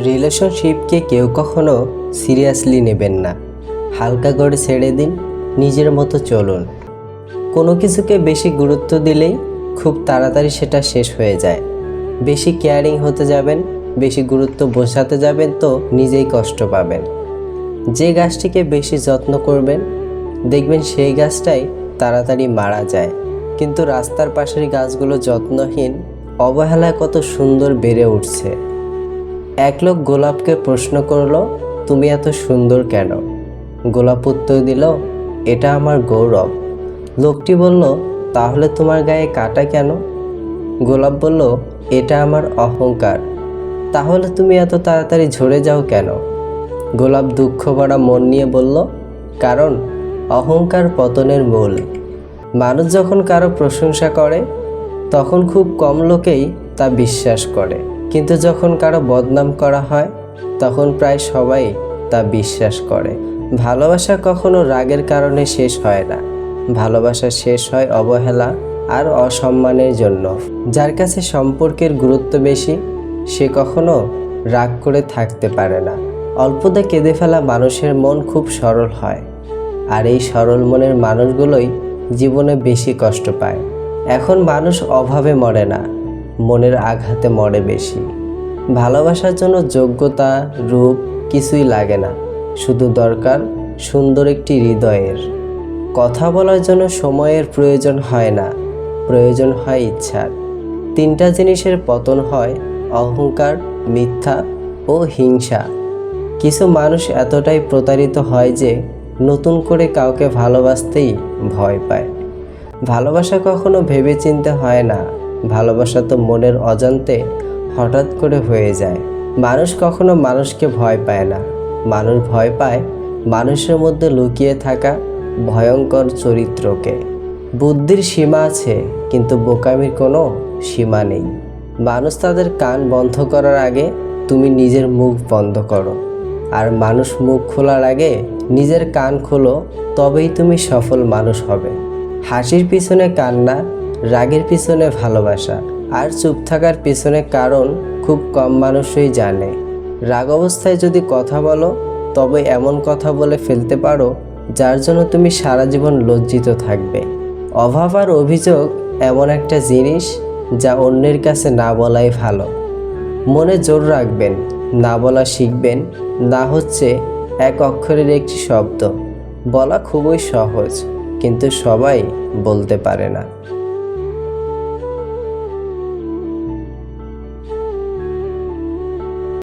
রিলেশনশিপকে কেউ কখনো সিরিয়াসলি নেবেন না। হালকা করে ছেড়ে দিন, নিজের মতো চলুন। কোনো কিছুকে বেশি গুরুত্ব দিলেই খুব তাড়াতাড়ি সেটা শেষ হয়ে যায়। বেশি কেয়ারিং হতে যাবেন, বেশি গুরুত্ব বোঝাতে যাবেন তো নিজেই কষ্ট পাবেন। যে গাছটিকে বেশি যত্ন করবেন, দেখবেন সেই গাছটাই তাড়াতাড়ি মারা যায়। কিন্তু রাস্তার পাশের গাছগুলো যত্নহীন, অবহেলায় কত সুন্দর বেড়ে উঠছে। এক লোক গোলাপকে প্রশ্ন করল, তুমি এত সুন্দর কেন? গোলাপ উত্তর দিল, এটা আমার গৌরব। লোকটি বলল, তাহলে তোমার গায়ে কাটা কেন? গোলাপ বলল, এটা আমার অহংকার। তাহলে তুমি এত তাড়াতাড়ি ঝরে যাও কেন? গোলাপ দুঃখ ভরা মন নিয়ে বলল, কারণ অহংকার পতনের মূল। মানুষ যখন কারও প্রশংসা করে, তখন খুব কম লোকেই তা বিশ্বাস করে। কিন্তু যখন কারও বদনাম করা হয়, তখন প্রায় সবাই তা বিশ্বাস করে। ভালোবাসা কখনো রাগের কারণে শেষ হয় না। ভালোবাসা শেষ হয় অবহেলা আর অসম্মানের জন্য। যার কাছে সম্পর্কের গুরুত্ব বেশি, সে কখনো রাগ করে থাকতে পারে না। অল্পতে কেঁদে ফেলা মানুষের মন খুব সরল হয়। আর এই সরল মনের মানুষগুলোই জীবনে বেশি কষ্ট পায়। এখন মানুষ অভাবে মরে না। মনের আঘাতে মরে বেশি। ভালোবাসার জন্য যোগ্যতা, রূপ কিছুই লাগে না। শুধু দরকার সুন্দর একটি হৃদয়ের। কথা বলার জন্য সময়ের প্রয়োজন হয় না, প্রয়োজন হয় ইচ্ছার। তিনটা জিনিসের পতন হয় অহংকার, মিথ্যা ও হিংসা। কিছু মানুষ এতটাই প্রতারিত হয় যে নতুন করে কাউকে ভালোবাসতেই ভয় পায়। ভালোবাসা কখনো ভেবে চিনতে হয় না। ভালোবাসা তো মনের অজান্তে হঠাৎ করে হয়ে যায়। মানুষ কখনো মানুষকে ভয় পায় না। মানুষ ভয় পায় মানুষের মধ্যে লুকিয়ে থাকা ভয়ঙ্কর চরিত্রকে। বুদ্ধির সীমা আছে, কিন্তু বোকামির কোনো সীমা নেই। মানুষ তাদের কান বন্ধ করার আগে তুমি নিজের মুখ বন্ধ করো। আর মানুষ মুখ খোলার আগে নিজের কান খোলো, তবেই তুমি সফল মানুষ হবে। হাসির পিছনে কান্না রাগের পিছনে ভালোবাসা আর চুপ থাকার পিছনে কারণ খুব কম মানুষই জানে। রাগ অবস্থায় যদি কথা বলো, তবে এমন কথা বলে ফেলতে পারো, যার জন্য তুমি সারা জীবন লজ্জিত থাকবে। অভাব আর অভিযোগ এমন একটা জিনিস যা অন্যের কাছে না বলাই ভালো। মনে জোর রাখবেন, না বলা শিখবেন, না হচ্ছে এক অক্ষরের একটি শব্দ। বলা খুবই সহজ, কিন্তু সবাই বলতে পারে না।